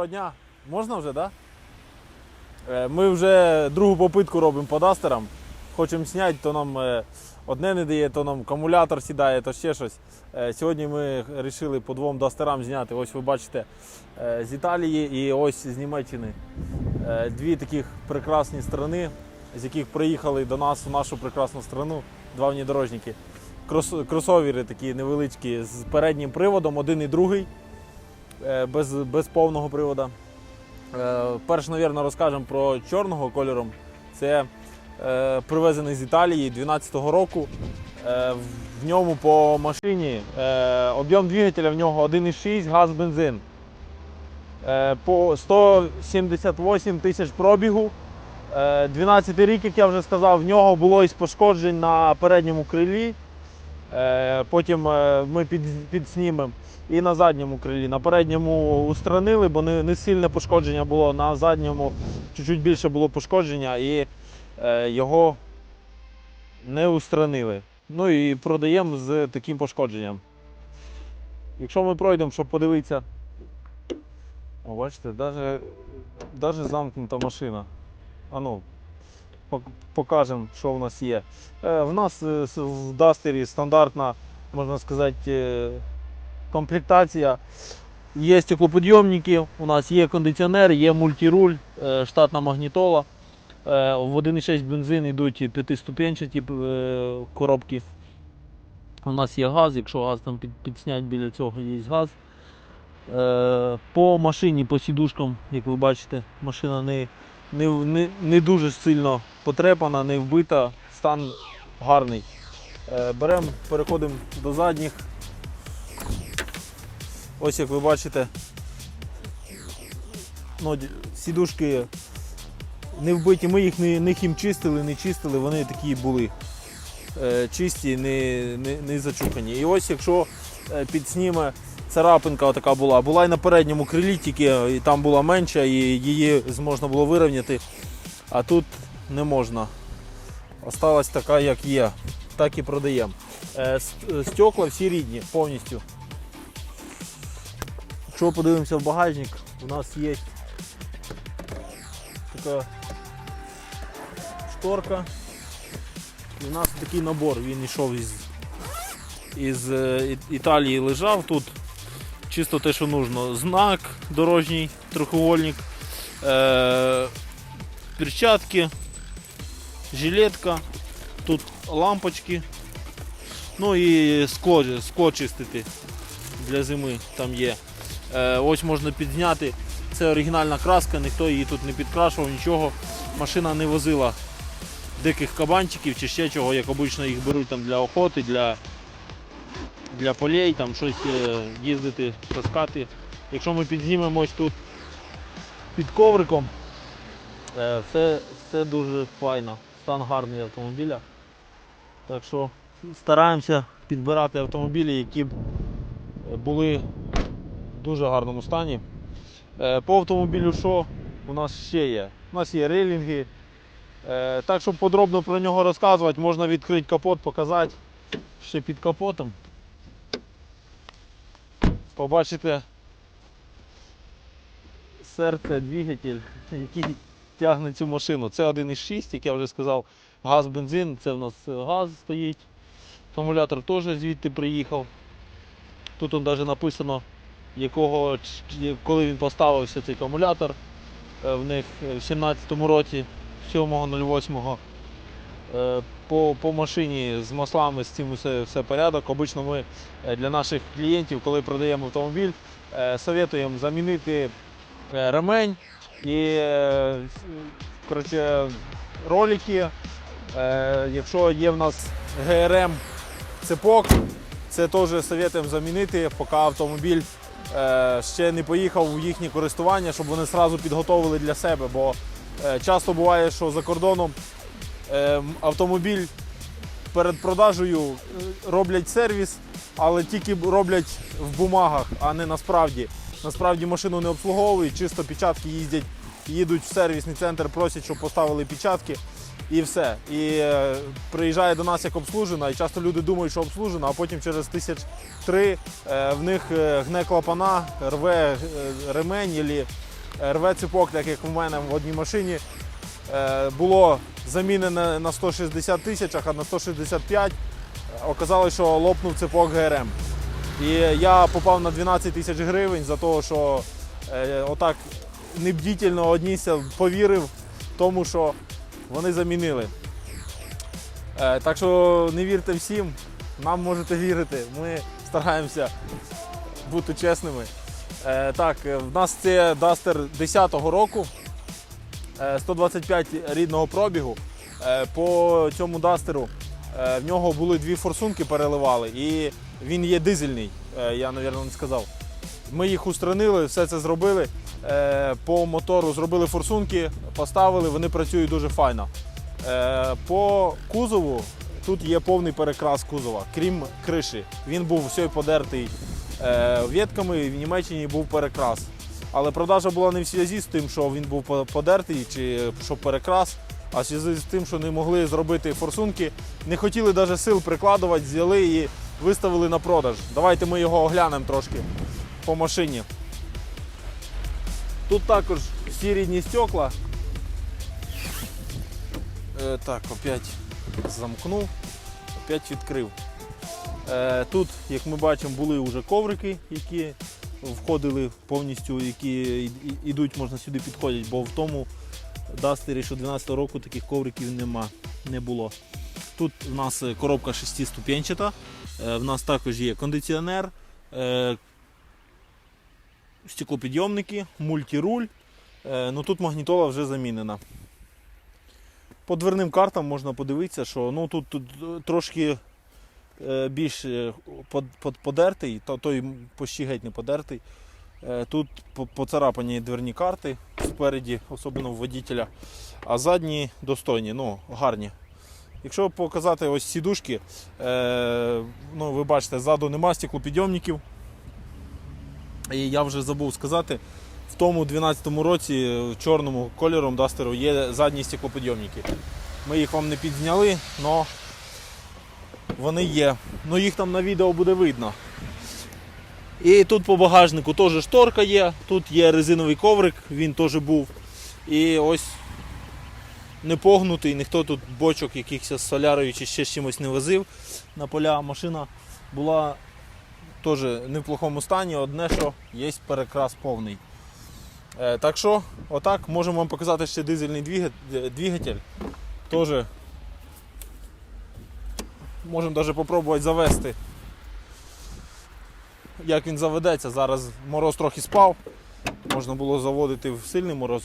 доброго дня. Можна вже, так? Да? Е, Ми вже другу попитку робимо по дастерам. Хочемо зняти, то нам е, одне не дає, то нам акумулятор сідає, то ще щось. Е, Сьогодні ми вирішили по двом дастерам зняти. Ось ви бачите з Італії і ось з Німеччини. Дві таких прекрасні страни, з яких приїхали до нас у нашу прекрасну страну два внедорожники. Крос- Кросовери такі невеличкі з переднім приводом, один і другий без, без повного привода. Е, Перш, мабуть, розкажемо про чорного кольором. Це е, привезений з Італії 12-го року. Е, в ньому по машині е, об'єм двигателя в нього 1,6 газ бензин. Е, по 178 тисяч пробігу. Е, 12 рік, як я вже сказав, в нього було із пошкоджень на передньому крилі. Е, Потім е, ми під, підснімемо і на задньому крилі. На передньому устранили, бо не, не сильне пошкодження було. На задньому чуть-чуть більше було пошкодження і е, його не устранили. Ну і продаємо з таким пошкодженням. Якщо ми пройдемо, щоб подивитися. О, бачите, навіть, замкнута машина. А ну, покажемо, що в нас є. Е, В нас е, в Дастері стандартна, можна сказати, е, комплектація. Є стеклоподйомники, у нас є кондиціонер, є мультируль, штатна магнітола. В 1,6 бензин йдуть п'ятиступенчаті коробки. У нас є газ, якщо газ там під, підснять біля цього є газ. По машині, по сідушкам, як ви бачите, машина не, не, не, не дуже сильно потрепана, не вбита, стан гарний. Е, Беремо, переходимо до задніх. Ось як ви бачите, ну, сідушки не вбиті, ми їх не, не хімчистили, не чистили, вони такі були. Е, чисті, не, не, не зачухані. І ось якщо е, підсніме царапинка така була, була і на передньому крилі, тільки і там була менша, і її можна було вирівняти, а тут не можна. Осталась така, як є, так і продаємо. Е, е, Стекла всі рідні, повністю. Якщо подивимося в багажник, у нас є така шторка. І у нас такий набор, він йшов із, із е, Італії лежав тут. Чисто те, що нужно. Знак дорожній, троховольник, е, перчатки, жилетка, тут лампочки. Ну і скло, скло чистити для зими там є. Е, ось можна підзняти. Це оригінальна краска, ніхто її тут не підкрашував, нічого. Машина не возила диких кабанчиків чи ще чого, як обично їх беруть там для охоти, для, для полей, там щось е, їздити, таскати. Якщо ми підзнімемо ось тут під ковриком, е, все, все дуже файно, стан гарний автомобіля. Так що стараємося підбирати автомобілі, які е, були в дуже гарному стані. По автомобілю що у нас ще є? У нас є рейлінги. Так, щоб подробно про нього розказувати, можна відкрити капот, показати ще під капотом. Побачите серце, двигатель, який тягне цю машину. Це 1,6, як я вже сказав, газ, бензин, це в нас е, газ стоїть. Акумулятор теж звідти приїхав. Тут он навіть написано, якого, коли він поставився цей акумулятор. Е, В них е, в 17-му році, 7.08. Е, По, по машині з маслами з цим все, все порядок. Обично ми е, для наших клієнтів, коли продаємо автомобіль, е, советуємо замінити ремень і коротше, ролики. Якщо є в нас ГРМ цепок, це теж советуємо замінити, поки автомобіль ще не поїхав у їхнє користування, щоб вони одразу підготовили для себе. Бо часто буває, що за кордоном автомобіль перед продажею е, роблять сервіс, але тільки роблять в бумагах, а не насправді. Насправді машину не обслуговують, чисто печатки їздять, їдуть в сервісний центр, просять, щоб поставили печатки. і все. І е, приїжджає до нас як обслужена, і часто люди думають, що обслужена, а потім через тисяч три е, в них е, гне клапана, рве е, ремень, ілі рве ципок, так як у мене в одній машині. Е, Було замінене на 160 тисячах, а на 165 оказалось, що лопнув ципок ГРМ. І я попав на 12 тисяч гривень за те, що е, отак небдітельно однісся, повірив тому, що вони замінили. Е, так що не вірте всім, нам можете вірити. Ми стараємося бути чесними. Е, так, е, в нас це Duster 10-го року, е, 125 рідного пробігу. Е, по цьому Дастеру е, в нього були дві форсунки переливали, і він є дизельний, е, я, мабуть, не сказав. Ми їх устранили, все це зробили. Е, По мотору зробили форсунки, поставили, вони працюють дуже файно. Е, По кузову тут є повний перекрас кузова, крім криші. Він був все подертий е, ветками, в Німеччині був перекрас. Але продажа була не в зв'язку з тим, що він був подертий чи що перекрас, а в зв'язку з тим, що не могли зробити форсунки. Не хотіли навіть сил прикладувати, взяли і виставили на продаж. Давайте ми його оглянемо трошки по машині. Тут також всі рідні стекла. Е, так, опять замкнув, опять відкрив. Е, тут, як ми бачимо, були вже коврики, які входили повністю, які йдуть, можна сюди підходять, бо в тому Дастері, що 12 року таких ковриків нема, не було. Тут у нас е, коробка шестиступенчата, е, в нас також є кондиціонер, е, стеклопідйомники, мультируль. Е, Ну тут магнітола вже замінена. По дверним картам можна подивитися, що ну, тут, тут трошки більш е, под- под- подертий, то, той почти геть не подертий. Е, Тут поцарапані дверні карти спереді, особливо в водителя, а задні достойні, ну, гарні. Якщо показати ось сідушки, е, ну, ви бачите, ззаду нема стеклопідйомників. І я вже забув сказати, в тому 12-му році е, чорному кольором Дастеру є задні стеклопідйомники. Ми їх вам не підзняли, але вони є. Ну їх там на відео буде видно. І тут по багажнику теж шторка є, тут є резиновий коврик, він теж був. І ось не погнутий, ніхто тут бочок якихось з солярою чи ще чимось не возив на поля. Машина була теж не в плохому стані, одне, що є перекрас повний. Е, так що, отак, можемо вам показати ще дизельний двигатель. Теж можемо навіть спробувати завести. Як він заведеться, зараз мороз трохи спав, можна було заводити в сильний мороз.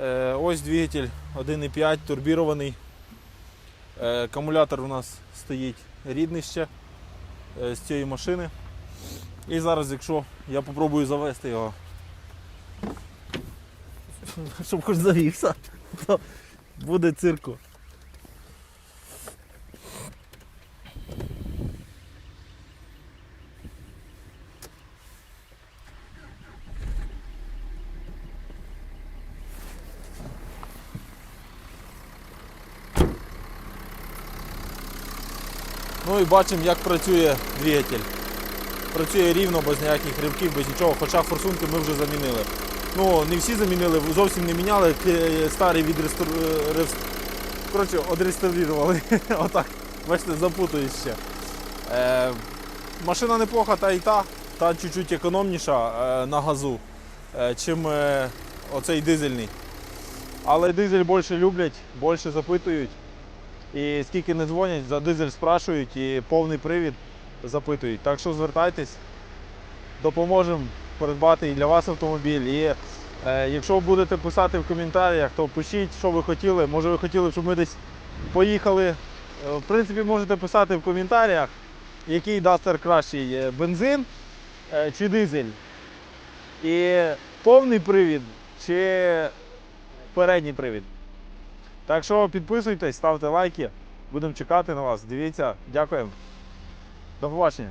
Е, ось двигатель 1,5 турбірований. Е, акумулятор у нас стоїть рідний ще е, з цієї машини. І зараз, якщо я попробую завести його, щоб хоч завівся, то буде цирку. Ну і бачимо, як працює двигатель. Працює рівно, без ніяких ривків, без нічого, хоча форсунки ми вже замінили. Ну, не всі замінили, зовсім не міняли, ки- старий відреставрували. Коротше, одреставрували. Отак. Бачите, запутуюсь ще. Е, машина неплоха, та і та, та чуть-чуть економніша е, на газу, е, чим е, оцей дизельний. Але дизель більше люблять, більше запитують. І скільки не дзвонять, за дизель спрашують і повний привід запитують. Так що звертайтесь, допоможемо придбати і для вас автомобіль. І е, якщо будете писати в коментарях, то пишіть, що ви хотіли. Може ви хотіли, щоб ми десь поїхали. Е, В принципі, можете писати в коментарях, який дастер кращий е, бензин е, чи дизель. І повний привід чи передній привід. Так що підписуйтесь, ставте лайки. Будемо чекати на вас. Дивіться, дякуємо. До побачення.